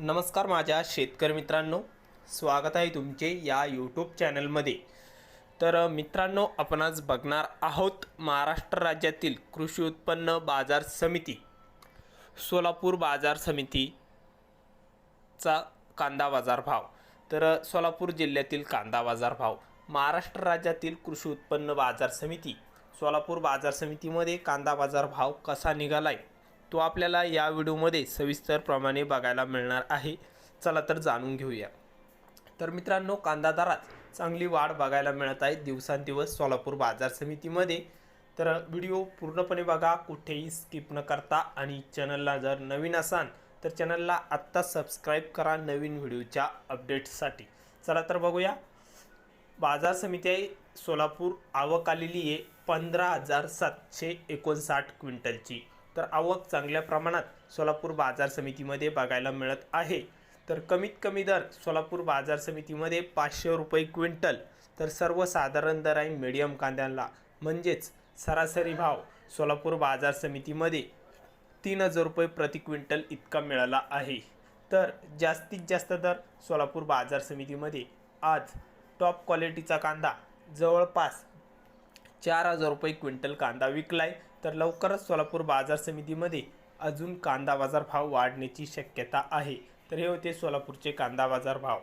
नमस्कार माझ्या शेतकरी मित्रांनो स्वागत आहे तुमचे या यूट्यूब चॅनलमध्ये तर मित्रांनो आपण आज बघणार आहोत महाराष्ट्र राज्यातील कृषी उत्पन्न बाजार समिती सोलापूर बाजार समितीचा कांदा बाजार भाव. तर सोलापूर जिल्ह्यातील कांदा बाजार भाव. महाराष्ट्र राज्यातील कृषी उत्पन्न बाजार समिती सोलापूर बाजार समितीमध्ये कांदा बाजार भाव कसा निघालाय? तो आपल्याला या व्हिडिओमध्ये सविस्तरप्रमाणे बघायला मिळणार आहे. चला तर जाणून घेऊया. तर मित्रांनो कांदा दरात चांगली वाढ बघायला मिळत आहे दिवसांदिवस सोलापूर बाजार समितीमध्ये. तर व्हिडिओ पूर्णपणे बघा कुठेही स्किप न करता. आणि चॅनलला जर नवीन असाल तर चॅनलला आत्ता सबस्क्राईब करा नवीन व्हिडिओच्या अपडेट्ससाठी. चला तर बघूया. बाजार समिती आहे सोलापूर आवक आलेली आहे पंधरा हजार सातशे एकोणसाठ क्विंटलची. तर आवक चांगल्या प्रमाणात सोलापूर बाजार समितीमध्ये बघायला मिळत आहे. तर कमीत कमी दर सोलापूर बाजार समितीमध्ये पाचशे रुपये क्विंटल. तर सर्वसाधारण दर आहे मिडियम कांद्यांना. म्हणजेच सरासरी भाव सोलापूर बाजार समितीमध्ये तीन हजार रुपये प्रति क्विंटल इतका मिळाला आहे. तर जास्तीत जास्त दर सोलापूर बाजार समितीमध्ये आज टॉप क्वालिटीचा कांदा जवळपास चार हजार रुपये क्विंटल कांदा विकलाय. तर लवकरच सोलापूर बाजार समितीमध्ये अजून कांदा बाजार भाव वाढण्याची शक्यता आहे. तर हे होते सोलापूरचे कांदा बाजार भाव